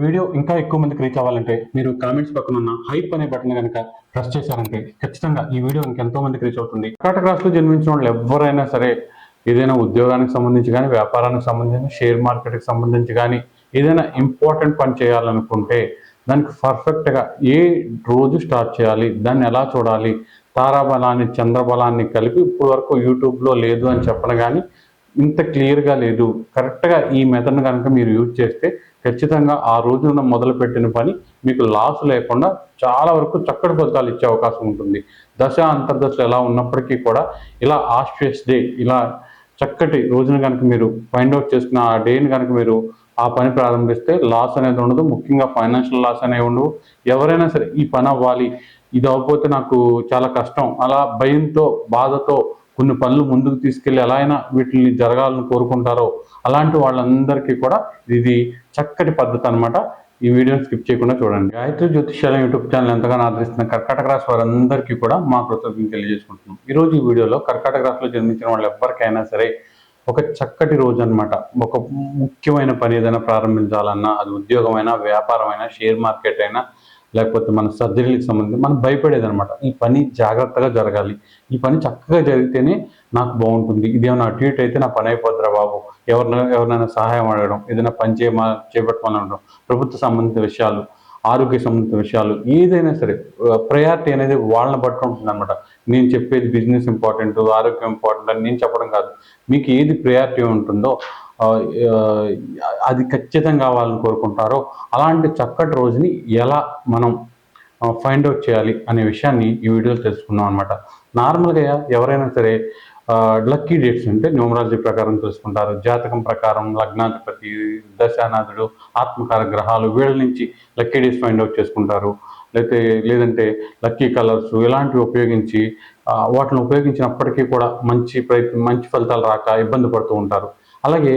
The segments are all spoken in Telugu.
వీడియో ఇంకా ఎక్కువ మందికి రీచ్ అవ్వాలంటే మీరు కామెంట్స్ పక్కన ఉన్న హైప్ అనే బటన్ కనుక ప్రెస్ చేశారంటే ఖచ్చితంగా ఈ వీడియో ఇంకెంతో మందికి రీచ్ అవుతుంది. కర్ణాటక రాష్ట్రంలో జన్మించిన వాళ్ళు ఎవరైనా సరే ఏదైనా ఉద్యోగానికి సంబంధించి కానీ వ్యాపారానికి సంబంధించి షేర్ మార్కెట్కి సంబంధించి కానీ ఏదైనా ఇంపార్టెంట్ పని చేయాలనుకుంటే దానికి పర్ఫెక్ట్గా ఏ రోజు స్టార్ట్ చేయాలి దాన్ని ఎలా చూడాలి తారాబలాన్ని చంద్రబలాన్ని కలిపి ఇప్పుడు వరకు యూట్యూబ్లో లేదు అని చెప్పను కానీ ఇంత క్లియర్గా లేదు. కరెక్ట్గా ఈ మెథడ్ని కనుక మీరు యూజ్ చేస్తే ఖచ్చితంగా ఆ రోజున మొదలుపెట్టిన పని మీకు లాస్ లేకుండా చాలా వరకు చక్కటి ఫలితాలు ఇచ్చే అవకాశం ఉంటుంది. దశ అంతర్దశలు ఎలా ఉన్నప్పటికీ కూడా ఇలా ఆస్ట్రియస్ డే ఇలా చక్కటి రోజున కనుక మీరు ఫైండ్ అవుట్ చేసుకున్న ఆ డేని కనుక మీరు ఆ పని ప్రారంభిస్తే లాస్ అనేది ఉండదు. ముఖ్యంగా ఫైనాన్షియల్ లాస్ అనేవి ఉండవు. ఎవరైనా సరే ఈ పని అవ్వాలి ఇది అవ్వకపోతే నాకు చాలా కష్టం అలా భయంతో బాధతో కొన్ని పనులు ముందుకు తీసుకెళ్ళి ఎలా అయినా వీటిని జరగాలని కోరుకుంటారో అలాంటి వాళ్ళందరికీ కూడా ఇది చక్కటి పద్ధతి అన్నమాట. ఈ వీడియోని స్కిప్ చేయకుండా చూడండి. గాయత్రి జ్యోతిష్యాలయం యూట్యూబ్ ఛానల్ ఎంతగానో ఆదరిస్తున్న కర్కాటక రాశి వారందరికీ కూడా మా కృతజ్ఞతలు తెలియజేసుకుంటున్నాం. ఈ రోజు ఈ వీడియోలో కర్కాటక రాశిలో జన్మించిన వాళ్ళు ఎవరికైనా సరే ఒక చక్కటి రోజు అనమాట ఒక ముఖ్యమైన పని ఏదైనా ప్రారంభించాలన్నా అది ఉద్యోగమైనా వ్యాపారమైనా షేర్ మార్కెట్ అయినా లేకపోతే మన సర్జరీలకు సంబంధించి మనం భయపడేది అనమాట ఈ పని జాగ్రత్తగా జరగాలి. ఈ పని చక్కగా జరిగితేనే నాకు బాగుంటుంది. ఇదేమన్నా అటు ఇటు అయితే నా పని అయిపోద్దిరా బాబు. ఎవరినైనా ఎవరినైనా సహాయం అడగడం ఏదైనా పని చేయమా చేపట్టమని అనడం ప్రభుత్వ సంబంధిత విషయాలు ఆరోగ్య సంబంధిత విషయాలు ఏదైనా సరే ప్రయారిటీ అనేది వాళ్ళని బట్టి ఉంటుంది అనమాట నేను చెప్పేది బిజినెస్ ఇంపార్టెంట్ ఆరోగ్యం ఇంపార్టెంట్ అని నేను చెప్పడం కాదు. మీకు ఏది ప్రయారిటీ ఉంటుందో అది ఖచ్చితంగా కావాలని కోరుకుంటారో అలాంటి చక్కటి రోజుని ఎలా మనం ఫైండ్ అవుట్ చేయాలి అనే విషయాన్ని ఈ వీడియోలో తెలుసుకుందాం అనమాట నార్మల్గా ఎవరైనా సరే లక్కీ డేట్స్ అంటే న్యూమరాలజీ ప్రకారం తెలుసుకుంటారు. జాతకం ప్రకారం లగ్నాధిపతి దశానాథుడు ఆత్మకార గ్రహాలు వీళ్ళ నుంచి లక్కీ డేట్స్ ఫైండ్ అవుట్ చేసుకుంటారు. లేకపోతే లేదంటే లక్కీ కలర్స్ ఇలాంటివి ఉపయోగించి వాటిని ఉపయోగించినప్పటికీ కూడా మంచి ప్రయత్నం మంచి ఫలితాలు రాక ఇబ్బంది పడుతూ ఉంటారు. అలాగే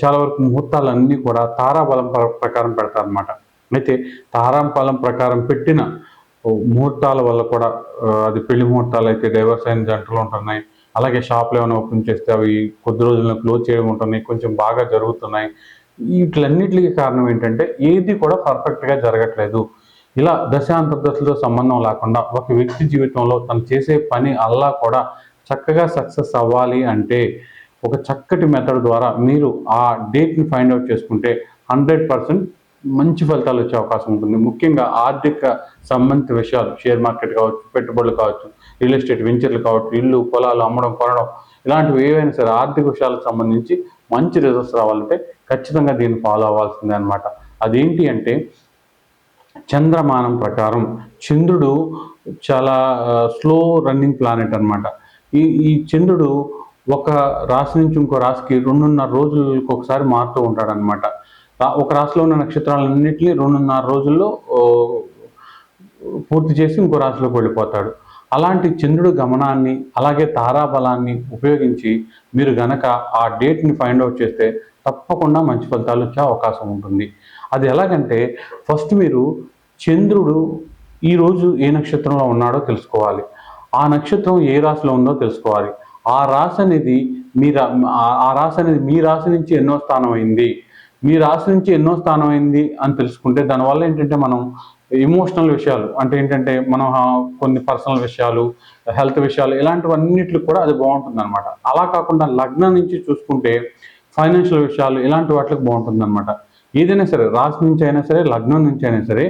చాలా వరకు ముహూర్తాలన్నీ కూడా తారాబలం ప్ర- ప్రకారం పెడతారనమాట అయితే తారాబలం ప్రకారం పెట్టిన ముహూర్తాల వల్ల కూడా అది పెళ్ళి ముహూర్తాలు అయితే డైవర్స్ అయిన జంటలు ఉంటున్నాయి. అలాగే షాప్లు ఏమైనా ఓపెన్ చేస్తే అవి కొద్ది రోజుల్లో క్లోజ్ చేయడం ఉంటున్నాయి కొంచెం బాగా జరుగుతున్నాయి. వీటిలన్నిటికీ కారణం ఏంటంటే ఏది కూడా పర్ఫెక్ట్గా జరగట్లేదు. ఇలా దశాంతర్దశలతో సంబంధం లేకుండా ఒక వ్యక్తి జీవితంలో తను చేసే పని అల్లా కూడా చక్కగా సక్సెస్ అవ్వాలి అంటే ఒక చక్కటి మెథడ్ ద్వారా మీరు ఆ డేట్ని ఫైండ్ అవుట్ చేసుకుంటే హండ్రెడ్ పర్సెంట్ మంచి ఫలితాలు వచ్చే అవకాశం ఉంటుంది. ముఖ్యంగా ఆర్థిక సంబంధిత విషయాలు షేర్ మార్కెట్ కావచ్చు పెట్టుబడులు కావచ్చు రియల్ ఎస్టేట్ వెంచర్లు కావచ్చు ఇల్లు పొలాలు అమ్మడం కొనడం ఇలాంటివి ఏవైనా సరే ఆర్థిక విషయాలకు సంబంధించి మంచి రిజల్ట్స్ రావాలంటే ఖచ్చితంగా దీన్ని ఫాలో అవ్వాల్సిందే అనమాట అదేంటి అంటే చంద్రమానం ప్రకారం చంద్రుడు చాలా స్లో రన్నింగ్ ప్లానెట్ అనమాట ఈ ఈ చంద్రుడు ఒక రాశి నుంచి ఇంకో రాశికి రెండున్నర రోజులకు ఒకసారి మారుతూ ఉంటాడనమాట ఒక రాశిలో ఉన్న నక్షత్రాలన్నింటినీ రెండున్నర రోజుల్లో పూర్తి చేసి ఇంకో రాశిలోకి వెళ్ళిపోతాడు. అలాంటి చంద్రుడు గమనాన్ని అలాగే తారాబలాన్ని ఉపయోగించి మీరు గనక ఆ డేట్ని ఫైండ్ అవుట్ చేస్తే తప్పకుండా మంచి ఫలితాలు వచ్చే అవకాశం ఉంటుంది. అది ఎలాగంటే ఫస్ట్ మీరు చంద్రుడు ఈరోజు ఏ నక్షత్రంలో ఉన్నాడో తెలుసుకోవాలి. ఆ నక్షత్రం ఏ రాశిలో ఉందో తెలుసుకోవాలి. ఆ రాశి అనేది మీ రా ఆ- రాశి అనేది మీ రాశి నుంచి ఎన్నో స్థానం అయింది. మీ రాశి నుంచి ఎన్నో స్థానం అయింది అని తెలుసుకుంటే దానివల్ల ఏంటంటే మనం ఎమోషనల్ విషయాలు అంటే ఏంటంటే మనం కొన్ని పర్సనల్ విషయాలు హెల్త్ విషయాలు ఇలాంటివన్నిటికి కూడా అది బాగుంటుంది అనమాట అలా కాకుండా లగ్నం నుంచి చూసుకుంటే ఫైనాన్షియల్ విషయాలు ఇలాంటి వాటికి బాగుంటుంది అనమాట ఏదైనా సరే రాశి నుంచి అయినా సరే లగ్నం నుంచి అయినా సరే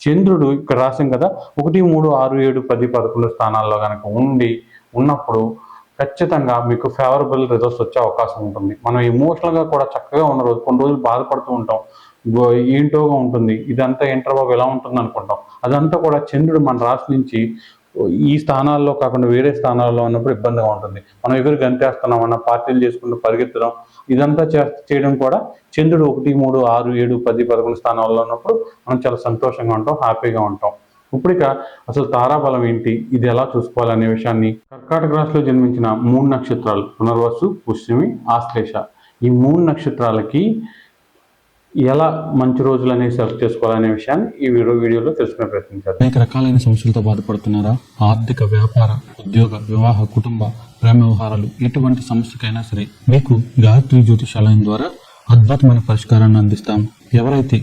చంద్రుడు ఇక్కడ రాసాం కదా ఒకటి మూడు ఆరు ఏడు పది పదకొండు స్థానాల్లో కనుక ఉండి ఉన్నప్పుడు ఖచ్చితంగా మీకు ఫేవరబుల్ రిజల్ట్స్ వచ్చే అవకాశం ఉంటుంది. మనం ఎమోషనల్గా కూడా చక్కగా ఉన్న రోజు కొన్ని రోజులు బాధపడుతూ ఉంటాం. ఏంటోగా ఉంటుంది. ఇదంతా ఇంటర్ బాబు ఎలా ఉంటుంది అనుకుంటాం. అదంతా కూడా చంద్రుడు మన రాశి నుంచి ఈ స్థానాల్లో కాకుండా వేరే స్థానాల్లో ఉన్నప్పుడు ఇబ్బందిగా ఉంటుంది. మనం ఎవరు గంతేస్తున్నాం అన్న పార్టీలు చేసుకుంటూ పరిగెత్తడం ఇదంతా చే- చేయడం కూడా చంద్రుడు ఒకటి మూడు ఆరు ఏడు పది పదకొండు స్థానాల్లో ఉన్నప్పుడు మనం చాలా సంతోషంగా ఉంటాం హ్యాపీగా ఉంటాం. ఇప్పుడిక అసలు తారాబలం ఏంటి? ఇది ఎలా చూసుకోవాలనే విషయాన్ని కర్కాటక రాశిలో జన్మించిన మూడు నక్షత్రాలు పునర్వసు పుష్యమి ఆశ్లేష. ఈ మూడు నక్షత్రాలకి ఎలా మంచి రోజులు అనేవి సెలెక్ట్ చేసుకోవాలనే విషయాన్ని ఈ వీడియో వీడియోలో తెలుసుకునే ప్రయత్నించారు అనేక రకాలైన సమస్యలతో బాధపడుతున్నారా? ఆర్థిక వ్యాపార ఉద్యోగ వివాహ కుటుంబ ప్రేమ వ్యవహారాలు ఎటువంటి సమస్యకైనా సరే మీకు గాయత్రి జ్యోతిషాలయం ద్వారా అద్భుతమైన పరిష్కారాన్ని అందిస్తాం. ఎవరైతే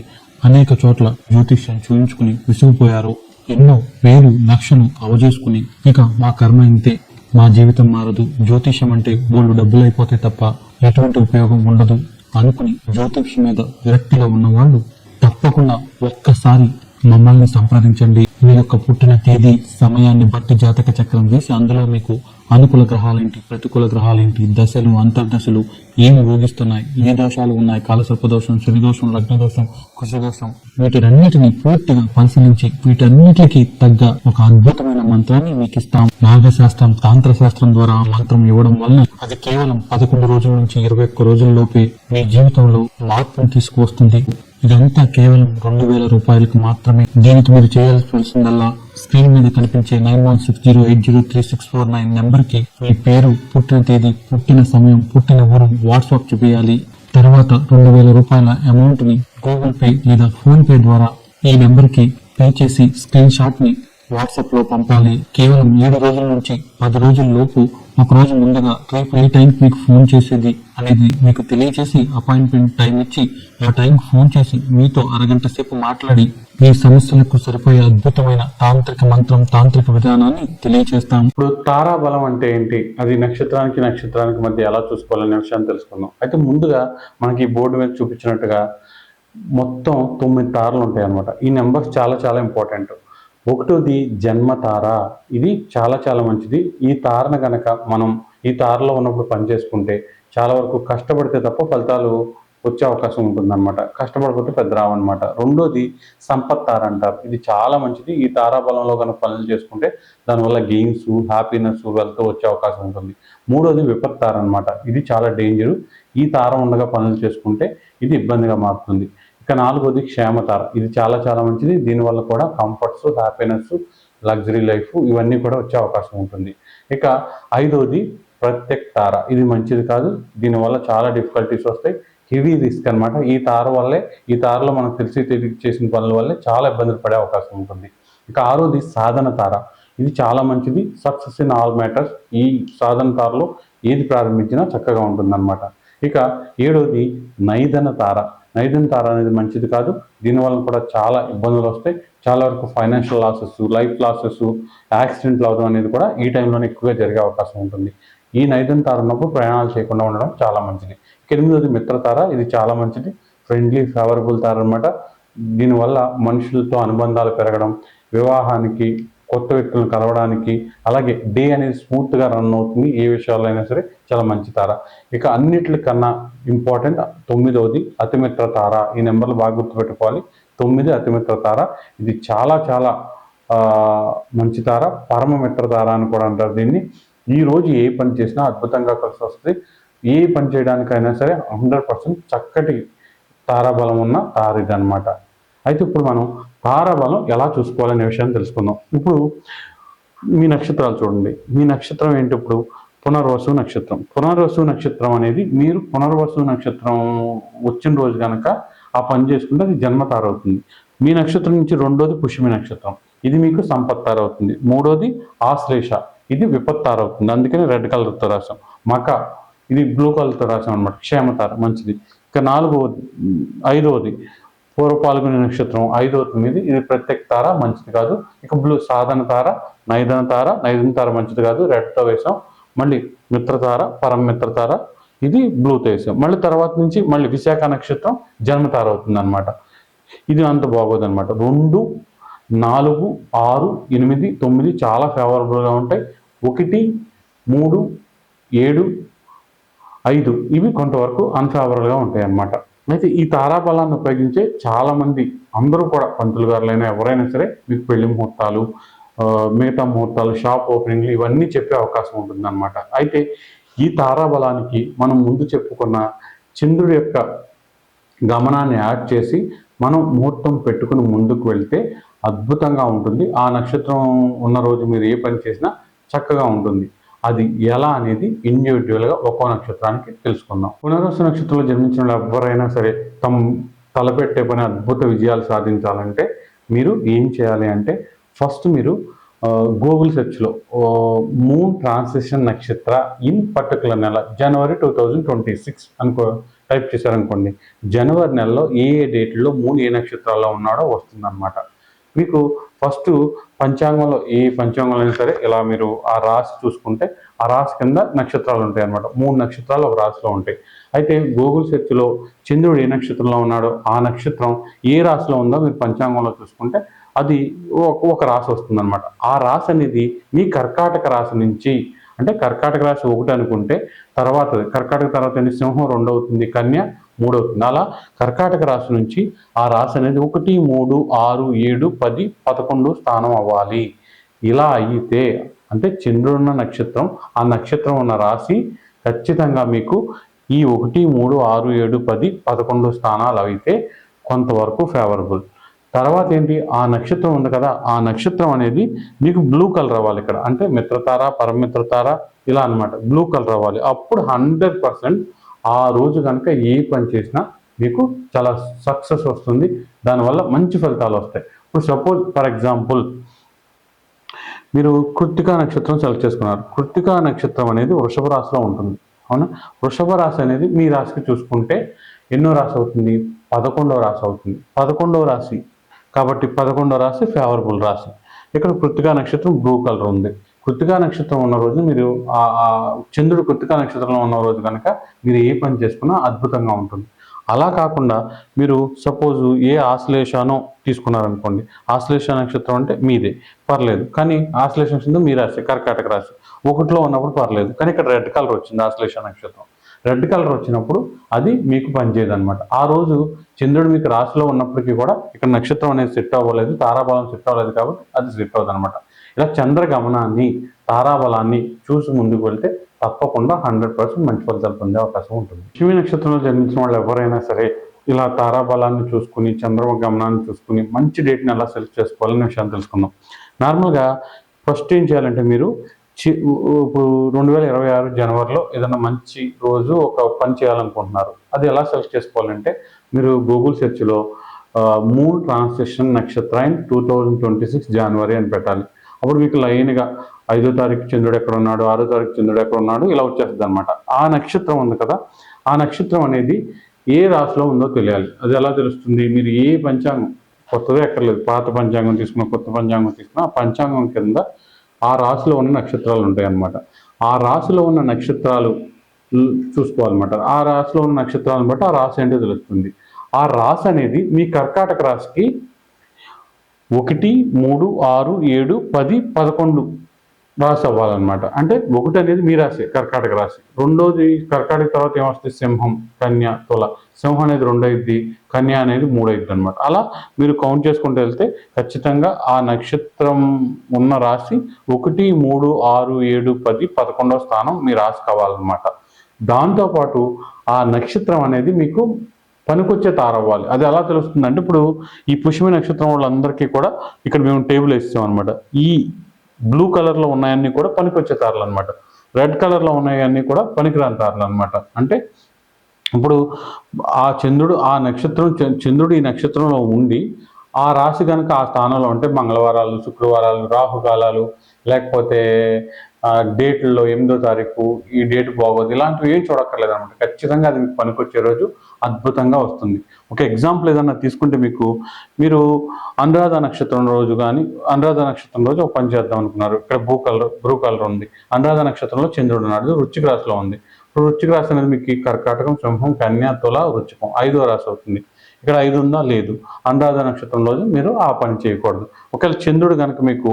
అనేక చోట్ల జ్యోతిష్యం చూయించుకుని విసిగిపోయారో ఎన్నో వేలు లక్షలు అవజేసుకుని ఇక మా కర్మ ఇంతే. మా జీవితం మారదు. జ్యోతిష్యం అంటే బోళ్ళు డబ్బులు అయిపోతే తప్ప ఎటువంటి ఉపయోగం ఉండదు. అనుకుని జ్యోతిష్యం మీద విరక్తిలో ఉన్న వాళ్ళు తప్పకుండా ఒక్కసారి మమ్మల్ని సంప్రదించండి. మీ యొక్క పుట్టిన తేదీ సమయాన్ని బట్టి జాతక చక్రం వేసి అందులో మీకు అనుకూల గ్రహాలేంటి ప్రతికూల గ్రహాలేంటి దశలు అంతర్దశలు ఏమి ఊగిస్తున్నాయి ఏ దోషాలు ఉన్నాయి కాలసర్ప దోషం శని దోషం లగ్న దోషం కుశ వీటినన్నిటిని పూర్తిగా పరిశీలించి వీటన్నిటికీ తగ్గ ఒక అద్భుతమైన మంత్రాన్ని మీకు ఇస్తాం. నాగశాస్త్రం తాంత్ర శాస్త్రం ద్వారా మంత్రం ఇవ్వడం వలన అది కేవలం పదకొండు రోజుల నుంచి ఇరవై ఒక్క రోజుల్లోపే మీ జీవితంలో మార్పును తీసుకువస్తుంది. ఇదంతా కేవలం రెండు వేల రూపాయలకు మాత్రమే. దీనికి మీరు చేయాల్సి వచ్చిందల్లా స్క్రీన్ మీద కనిపించే nine one six zero eight zero three six four nine నెంబర్కి మీ పేరు పుట్టిన తేదీ పుట్టిన సమయం పుట్టిన ఊరు వాట్సాప్ చూపించాలి తర్వాత రెండు వేల రూపాయల అమౌంట్ని గూగుల్ పే లేదా ఫోన్ పే ద్వారా ఈ నెంబర్కి పే చేసి స్క్రీన్ షాట్ వాట్సాప్లో వాట్సాప్లో పంపాలి. కేవలం ఏడు రోజుల నుంచి పది రోజుల లోపు ఒక రోజు ముందుగా రేపు ఏ టైంకి మీకు ఫోన్ చేసేది అనేది మీకు తెలియజేసి అపాయింట్మెంట్ టైం ఇచ్చి ఆ టైంకి ఫోన్ చేసి మీతో అరగంట సేపు మాట్లాడి మీ సమస్యలకు సరిపోయే అద్భుతమైన తాంత్రిక మంత్రం తాంత్రిక విధానాన్ని తెలియజేస్తాం ఇప్పుడు తారా బలం అంటే ఏంటి? అది నక్షత్రానికి నక్షత్రానికి మధ్య ఎలా చూసుకోవాలనే విషయాన్ని తెలుసుకుందాం. అయితే ముందుగా మనకి ఈ బోర్డు మీద చూపించినట్టుగా మొత్తం తొమ్మిది తారలు ఉంటాయి అన్నమాట ఈ నెంబర్స్ చాలా చాలా ఇంపార్టెంట్. ఒకటోది జన్మ తార. ఇది చాలా చాలా మంచిది. ఈ తారను కనుక మనం ఈ తారలో ఉన్నప్పుడు పని చేసుకుంటే చాలా వరకు కష్టపడితే తప్ప ఫలితాలు వచ్చే అవకాశం ఉంటుందన్నమాట. కష్టపడకపోతే పెద్ద రావన్నమాట రెండోది సంపత్ తార అంటారు ఇది చాలా మంచిది. ఈ తారాబలంలో కనుక పనులు చేసుకుంటే దానివల్ల గేమ్స్ హ్యాపీనెస్ వెల్త్ వచ్చే అవకాశం ఉంటుంది. మూడోది విపత్ తార అనమాట ఇది చాలా డేంజరు ఈ తార ఉండగా పనులు చేసుకుంటే ఇది ఇబ్బందిగా మారుతుంది. ఇక నాలుగోది క్షేమతార. ఇది చాలా చాలా మంచిది. దీనివల్ల కూడా కంఫర్ట్స్ హ్యాపీనెస్ లగ్జరీ లైఫ్ ఇవన్నీ కూడా వచ్చే అవకాశం ఉంటుంది. ఇక ఐదోది ప్రత్యక్ తార. ఇది మంచిది కాదు. దీనివల్ల చాలా డిఫికల్టీస్ వస్తాయి. హెవీ రిస్క్ అనమాట ఈ తార వల్లే ఈ తారలో మనం తెలిసి తెలియ చేసిన పనుల వల్లే చాలా ఇబ్బందులు పడే అవకాశం ఉంటుంది. ఇక ఆరోది సాధన తార. ఇది చాలా మంచిది. సక్సెస్ ఇన్ ఆల్ మ్యాటర్స్ ఈ సాధన తారలో ఏది ప్రారంభించినా చక్కగా ఉంటుందన్నమాట. ఇక ఏడోది నైదన తార. నైదన తార అనేది మంచిది కాదు. దీనివల్ల కూడా చాలా ఇబ్బందులు వస్తాయి. చాలా వరకు ఫైనాన్షియల్ లాసెస్ లైఫ్ లాసెస్ యాక్సిడెంట్లు అవడం అనేది కూడా ఈ టైంలోనే ఎక్కువగా జరిగే అవకాశం ఉంటుంది. ఈ నైదన తార ఉన్నప్పుడు ప్రయాణాలు చేయకుండా ఉండడం చాలా మంచిది. ఇక ఎనిమిదోది మిత్రతార ఇది చాలా మంచిది. ఫ్రెండ్లీ ఫేవరబుల్ తార అనమాట దీనివల్ల మనుషులతో అనుబంధాలు పెరగడం వివాహానికి కొత్త వ్యక్తులను కలవడానికి అలాగే డే అనేది స్మూత్గా రన్ అవుతుంది. ఏ విషయాల్లో అయినా సరే చాలా మంచి తార. ఇక అన్నిటికన్నా ఇంపార్టెంట్ తొమ్మిదవది అతిమిత్ర తార. ఈ నెంబర్లు బాగా గుర్తుపెట్టుకోవాలి. తొమ్మిది అతిమిత్ర తార. ఇది చాలా చాలా మంచి తార. పరమ మిత్ర తార అని కూడా అంటారు దీన్ని. ఈ రోజు ఏ పని చేసినా అద్భుతంగా కలిసి వస్తుంది. ఏ పని చేయడానికైనా సరే హండ్రెడ్ పర్సెంట్ చక్కటి తారాబలం ఉన్న తార ఇది అనమాట అయితే ఇప్పుడు మనం తారాబలం ఎలా చూసుకోవాలనే విషయాన్ని తెలుసుకుందాం. ఇప్పుడు మీ నక్షత్రాలు చూడండి. మీ నక్షత్రం ఏంటి ఇప్పుడు? పునర్వసు నక్షత్రం. పునర్వసు నక్షత్రం అనేది మీరు పునర్వసు నక్షత్రం వచ్చిన రోజు కనుక ఆ పని చేసుకుంటే అది జన్మతార అవుతుంది మీ నక్షత్రం నుంచి రెండోది పుష్యమి నక్షత్రం. ఇది మీకు సంపత్తార అవుతుంది మూడోది ఆశ్లేష. ఇది విపత్తార అవుతుంది అందుకని రెడ్ కలర్తో రాసాం మక. ఇది బ్లూ కలర్తో రాసాం అనమాట క్షేమతార మంచిది. ఇక నాలుగవది ఐదవది పూర్వ పాల్గొనే నక్షత్రం ఐదవ తొమ్మిది. ఇది ప్రత్యేక తార మంచిది కాదు. ఇక బ్లూ సాధన తార నైదన తార నైదన తార మంచిది కాదు. రెడ్తో వేసాం మళ్ళీ మిత్రతార పరం మిత్రతార ఇది బ్లూతో వేసాం మళ్ళీ తర్వాత నుంచి మళ్ళీ విశాఖ నక్షత్రం జన్మతార అవుతుంది అనమాట ఇది అంత బాగోదన్నమాట. రెండు నాలుగు ఆరు ఎనిమిది తొమ్మిది చాలా ఫేవరబుల్గా ఉంటాయి. ఒకటి మూడు ఏడు ఐదు. ఇవి కొంతవరకు అన్ఫేవరబుల్గా ఉంటాయి అన్నమాట అయితే ఈ తారాబలాన్ని ఉపయోగించే చాలామంది అందరూ కూడా పంతులు గారులైనా ఎవరైనా సరే మీకు పెళ్ళి ముహూర్తాలు మిగతా ముహూర్తాలు షాప్ ఓపెనింగ్లు ఇవన్నీ చెప్పే అవకాశం ఉంటుంది అయితే ఈ తారాబలానికి మనం ముందు చెప్పుకున్న చంద్రుడి యొక్క గమనాన్ని యాడ్ చేసి మనం ముహూర్తం పెట్టుకుని ముందుకు వెళ్తే అద్భుతంగా ఉంటుంది. ఆ నక్షత్రం ఉన్న రోజు మీరు ఏ పని చేసినా చక్కగా ఉంటుంది. అది ఎలా అనేది ఇండివిజువల్గా ఒక్కో నక్షత్రానికి తెలుసుకుందాం. పునర్వసు నక్షత్రంలో జన్మించిన ఎవరైనా సరే తమ తలపెట్టే పని అద్భుత విజయాలు సాధించాలంటే మీరు ఏం చేయాలి అంటే ఫస్ట్ మీరు గూగుల్ సెర్చ్లో మూన్ ట్రాన్సిషన్ నక్షత్ర ఇన్ పర్టికులర్ నెల జనవరి టూ థౌజండ్ ట్వంటీ సిక్స్ అనుకో టైప్ చేశారనుకోండి. జనవరి నెలలో ఏ ఏ డేట్లో మూన్ ఏ నక్షత్రాల్లో ఉన్నాడో వస్తుందన్నమాట. మీకు ఫస్ట్ పంచాంగంలో ఏ పంచాంగంలో అయినా సరే ఇలా మీరు ఆ రాశి చూసుకుంటే ఆ రాశి కింద నక్షత్రాలు ఉంటాయి అన్నమాట. మూడు నక్షత్రాలు ఒక రాశిలో ఉంటాయి. అయితే గూగుల్ సెర్చ్లో చంద్రుడు ఏ నక్షత్రంలో ఉన్నాడో ఆ నక్షత్రం ఏ రాశిలో ఉందో మీరు పంచాంగంలో చూసుకుంటే అది ఒక ఒక రాశి వస్తుందన్నమాట. ఆ రాశి అనేది మీ కర్కాటక రాశి నుంచి అంటే కర్కాటక రాశి ఒకటి అనుకుంటే తర్వాత కర్కాటక తర్వాత సింహం రెండు అవుతుంది. కన్య మూడో అవుతుంది కర్కాటక రాశి నుంచి ఆ రాశి అనేది ఒకటి మూడు ఆరు ఏడు పది పదకొండు స్థానం అవ్వాలి. ఇలా అయితే అంటే చంద్రుడున్న నక్షత్రం ఆ నక్షత్రం ఉన్న రాశి ఖచ్చితంగా మీకు ఈ ఒకటి మూడు ఆరు ఏడు పది పదకొండు స్థానాలు అయితే కొంతవరకు ఫేవరబుల్ తర్వాత ఏంటి? ఆ నక్షత్రం ఉంది కదా ఆ నక్షత్రం అనేది మీకు బ్లూ కలర్ అవ్వాలి ఇక్కడ. అంటే మిత్రతార పరమిత్రతార ఇలా అన్నమాట. బ్లూ కలర్ అవ్వాలి. అప్పుడు హండ్రెడ్ పర్సెంట్ ఆ రోజు కనుక ఏ పని చేసినా మీకు చాలా సక్సెస్ వస్తుంది. దానివల్ల మంచి ఫలితాలు వస్తాయి. ఇప్పుడు సపోజ్ ఫర్ ఎగ్జాంపుల్ మీరు కృత్తికా నక్షత్రం సెలెక్ట్ చేసుకున్నారు. కృత్తికా నక్షత్రం అనేది వృషభ రాశిలో ఉంటుంది. అవునా? వృషభ రాశి అనేది మీ రాశికి చూసుకుంటే ఎన్నో రాశి అవుతుంది? పదకొండవ రాశి అవుతుంది. పదకొండవ రాశి. కాబట్టి పదకొండవ రాశి ఫేవరబుల్ రాశి. ఇక్కడ కృత్తికా నక్షత్రం బ్లూ కలర్ ఉంది. కృతికా నక్షత్రం ఉన్న రోజు మీరు ఆ చంద్రుడు కృతికా నక్షత్రంలో ఉన్న రోజు కనుక మీరు ఏ పని చేసుకున్నా అద్భుతంగా ఉంటుంది. అలా కాకుండా మీరు సపోజ్ ఏ ఆశ్లేషానో తీసుకున్నారనుకోండి ఆశ్లేష నక్షత్రం అంటే మీదే పర్లేదు. కానీ ఆశ్లేష నక్షత్రం మీ రాశి కర్కాటక రాశి. ఒకటిలో ఉన్నప్పుడు పర్లేదు. కానీ ఇక్కడ రెడ్ కలర్ వచ్చింది ఆశ్లేష నక్షత్రం. రెడ్ కలర్ వచ్చినప్పుడు అది మీకు పనిచేయదు అనమాట ఆ రోజు చంద్రుడు మీకు రాశిలో ఉన్నప్పటికీ కూడా ఇక్కడ నక్షత్రం అనేది సెట్ అవ్వలేదు తారాబలం సెట్ అవ్వలేదు కాబట్టి అది సెట్ అవ్వదు అనమాట ఇలా చంద్ర గమనాన్ని తారాబలాన్ని చూసి ముందుకు వెళ్తే తప్పకుండా హండ్రెడ్ పర్సెంట్ మంచి ఫలితాలు పొందే అవకాశం ఉంటుంది. శివి నక్షత్రంలో జన్మించిన వాళ్ళు ఎవరైనా సరే ఇలా తారాబలాన్ని చూసుకుని చంద్రమ గమనాన్ని చూసుకుని మంచి డేట్ని ఎలా సెలెక్ట్ చేసుకోవాలనే విషయాన్ని తెలుసుకుందాం. నార్మల్గా ఫస్ట్ ఏం చేయాలంటే మీరు చి- ఇప్పుడు రెండు వేల ఇరవై ఆరు జనవరిలో ఏదైనా మంచి రోజు ఒక పని చేయాలనుకుంటున్నారు. అది ఎలా సెలెక్ట్ చేసుకోవాలంటే మీరు గూగుల్ సెర్చ్లో మూన్ ట్రాన్స్లేషన్ నక్షత్రం టూ థౌజండ్ ట్వంటీ సిక్స్ జనవరి అని పెట్టాలి. అప్పుడు మీకు లైన్గా ఐదో తారీఖు చంద్రుడు ఎక్కడ ఉన్నాడు ఆరో తారీఖు చంద్రుడు ఎక్కడ ఉన్నాడు ఇలా వచ్చేస్తుంది అనమాట ఆ నక్షత్రం ఉంది కదా ఆ నక్షత్రం అనేది ఏ రాశిలో ఉందో తెలియాలి. అది ఎలా తెలుస్తుంది? మీరు ఏ పంచాంగం కొత్తదే ఎక్కర్లేదు పాత పంచాంగం తీసుకున్న కొత్త పంచాంగం తీసుకున్న ఆ పంచాంగం కింద ఆ రాశిలో ఉన్న నక్షత్రాలు ఉంటాయి అన్నమాట. ఆ రాశిలో ఉన్న నక్షత్రాలు చూసుకోవాలన్నమాట. ఆ రాశిలో ఉన్న నక్షత్రాలను బట్టి ఆ రాశి ఏంటో తెలుస్తుంది. ఆ రాశి అనేది మీ కర్కాటక రాశికి ఒకటి మూడు ఆరు ఏడు పది పదకొండు రాశి అవ్వాలన్నమాట అంటే ఒకటి అనేది మీ రాశి కర్కాటక రాశి. రెండోది కర్కాటక తర్వాత ఏమొస్తుంది సింహం కన్య తుల. సింహం అనేది రెండైద్ది కన్య అనేది మూడైద్ది అనమాట అలా మీరు కౌంట్ చేసుకుంటూ వెళ్తే ఖచ్చితంగా ఆ నక్షత్రం ఉన్న రాశి ఒకటి మూడు ఆరు ఏడు పది పదకొండవ స్థానం మీ రాశి కావాలన్నమాట. దాంతోపాటు ఆ నక్షత్రం అనేది మీకు పనికొచ్చే తారవ్వాలి అది ఎలా తెలుస్తుంది అంటే ఇప్పుడు ఈ పుష్మి నక్షత్రం వాళ్ళందరికీ కూడా ఇక్కడ మేము టేబుల్ వేస్తాం అనమాట ఈ బ్లూ కలర్లో ఉన్నాయన్నీ కూడా పనికొచ్చే తారలు అనమాట రెడ్ కలర్లో ఉన్నాయన్నీ కూడా పనికిరాని తారలు అనమాట అంటే ఇప్పుడు ఆ చంద్రుడు ఆ నక్షత్రం చంద్రుడు ఈ నక్షత్రంలో ఉండి ఆ రాశి కనుక ఆ స్థానంలో ఉంటే మంగళవారాలు శుక్రవారాలు రాహుకాలాలు లేకపోతే డేట్లలో ఎనిమిదో తారీఖు ఈ డేట్ బాగోదు ఇలాంటివి ఏం చూడక్కర్లేదు అనమాట. ఖచ్చితంగా అది మీకు పనికొచ్చే రోజు అద్భుతంగా వస్తుంది. ఒక ఎగ్జాంపుల్ ఏదన్నా తీసుకుంటే మీకు మీరు అనురాధ నక్షత్రం రోజు కానీ అనురాధ నక్షత్రం రోజు ఒక పని చేద్దాం అనుకున్నారు. ఇక్కడ బ్లూ కలర్ బ్లూ కలర్ ఉంది. అనురాధ నక్షత్రంలో చంద్రుడు ఉన్నాడు వృచ్చిక రాశిలో ఉంది. ఇప్పుడు రాశి అనేది మీకు కర్కాటకం సింహం కన్యా తుల వృచ్చికం ఐదో రాశి అవుతుంది. ఇక్కడ ఐదు ఉందా? లేదు. అనురాధ నక్షత్రం రోజు మీరు ఆ పని చేయకూడదు. ఒకవేళ చంద్రుడు కనుక మీకు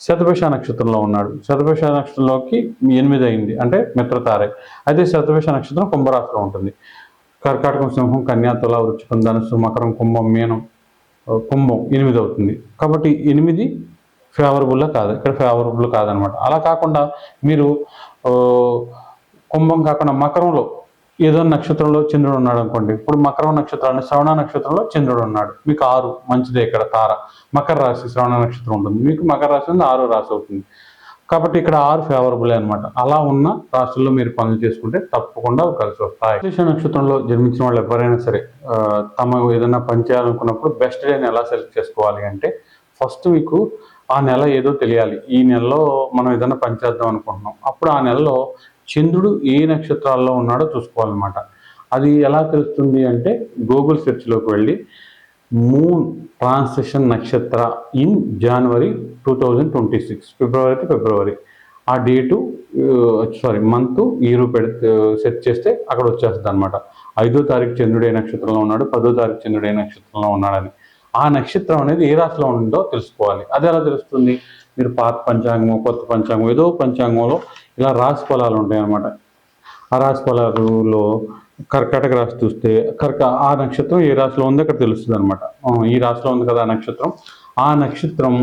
శతభిష నక్షత్రంలో ఉన్నాడు. శతభిష నక్షత్రంలోకి ఎనిమిది అయింది. అంటే మిత్రతారే. అయితే శతభిష నక్షత్రం కుంభరాశిలో ఉంటుంది. కర్కాటకం సింహం కన్యా తుల వృచ్చికం ధనుసు మకరం కుంభం మీనం కుంభం ఎనిమిది అవుతుంది. కాబట్టి ఎనిమిది ఫేవరబుల్లో కాదు. ఇక్కడ ఫేవరబుల్ కాదనమాట. అలా కాకుండా మీరు కుంభం కాకుండా మకరంలో ఏదో నక్షత్రంలో చంద్రుడు ఉన్నాడు అనుకోండి. ఇప్పుడు మకరం నక్షత్రాన్ని శ్రవణ నక్షత్రంలో చంద్రుడు ఉన్నాడు. మీకు ఆరు మంచిదే ఇక్కడ తార. మకర రాశి శ్రవణ నక్షత్రం ఉంటుంది. మీకు మకర రాశి ఉంది ఆరు రాశి అవుతుంది. కాబట్టి ఇక్కడ ఆరు ఫేవరబుల్ అనమాట అలా ఉన్న రాశుల్లో మీరు పనులు చేసుకుంటే తప్పకుండా కలిసి వస్తాయి. శేష నక్షత్రంలో జన్మించిన వాళ్ళు ఎవరైనా సరే తమ ఏదైనా పని చేయాలనుకున్నప్పుడు బెస్ట్ డేని ఎలా సెలెక్ట్ చేసుకోవాలి అంటే ఫస్ట్ మీకు ఆ నెల ఏదో తెలియాలి. ఈ నెలలో మనం ఏదైనా పనిచేద్దాం అనుకుంటున్నాం. అప్పుడు ఆ నెలలో చంద్రుడు ఏ నక్షత్రాల్లో ఉన్నాడో చూసుకోవాలన్నమాట. అది ఎలా తెలుస్తుంది అంటే గూగుల్ సెర్చ్లోకి వెళ్ళి మూన్ ట్రాన్సిషన్ నక్షత్ర ఇన్ జనవరి టూ థౌజండ్ ట్వంటీ సిక్స్ ఫిబ్రవరి ఫిబ్రవరి. ఆ డేటు సారీ మంత్ ఇయర్ పెడితే సెట్ చేస్తే అక్కడ వచ్చేస్తుంది అనమాట ఐదో తారీఖు చంద్రుడు ఏ నక్షత్రంలో ఉన్నాడు పదో తారీఖు చంద్రుడు ఏ నక్షత్రంలో ఉన్నాడని. ఆ నక్షత్రం అనేది ఏ రాశిలో ఉందో తెలుసుకోవాలి. అది ఎలా తెలుస్తుంది? మీరు పాత పంచాంగం కొత్త పంచాంగం ఏదో పంచాంగంలో ఇలా రాశి ఫలాలు ఉంటాయి అన్నమాట. ఆ రాశి ఫలాలలో కర్కాటక రాశి చూస్తే కర్క ఆ నక్షత్రం ఏ రాశిలో ఉందో అక్కడ తెలుస్తుంది అనమాట ఈ రాశిలో ఉంది కదా ఆ నక్షత్రం. ఆ నక్షత్రం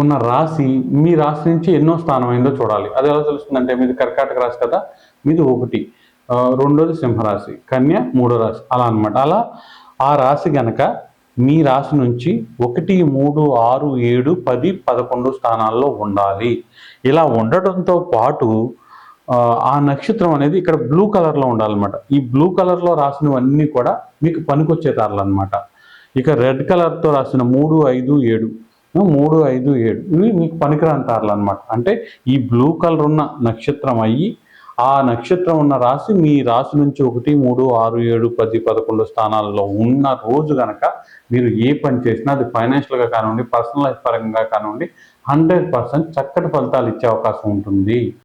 ఉన్న రాశి మీ రాశి నుంచి ఎన్నో స్థానం అయిందో చూడాలి. అది ఎలా తెలుస్తుందంటే మీది కర్కాటక రాశి కదా మీది ఒకటి. రెండోది సింహరాశి కన్య మూడో రాశి. అలా అన్నమాట. అలా ఆ రాశి గనక మీ రాశి నుంచి ఒకటి మూడు ఆరు ఏడు పది పదకొండు స్థానాల్లో ఉండాలి. ఇలా ఉండటంతో పాటు ఆ, ఆ నక్షత్రం అనేది ఇక్కడ బ్లూ కలర్లో ఉండాలన్నమాట. ఈ బ్లూ కలర్లో రాసినవన్నీ కూడా మీకు పనికొచ్చే తారలు అనమాట ఇక రెడ్ కలర్తో రాసిన మూడు ఐదు ఏడు మూడు ఐదు ఏడు ఇవి మీకు పనికిరాని తారలు అనమాట అంటే ఈ బ్లూ కలర్ ఉన్న నక్షత్రం అయ్యి ఆ నక్షత్రం ఉన్న రాశి మీ రాశి నుంచి ఒకటి మూడు ఆరు ఏడు పది పదకొండు స్థానాల్లో ఉన్న రోజు కనుక మీరు ఏ పని చేసినా అది ఫైనాన్షియల్గా కానివ్వండి పర్సనల్ లైఫ్ పరంగా కానివ్వండి హండ్రెడ్ పర్సెంట్ చక్కటి ఫలితాలు ఇచ్చే అవకాశం ఉంటుంది.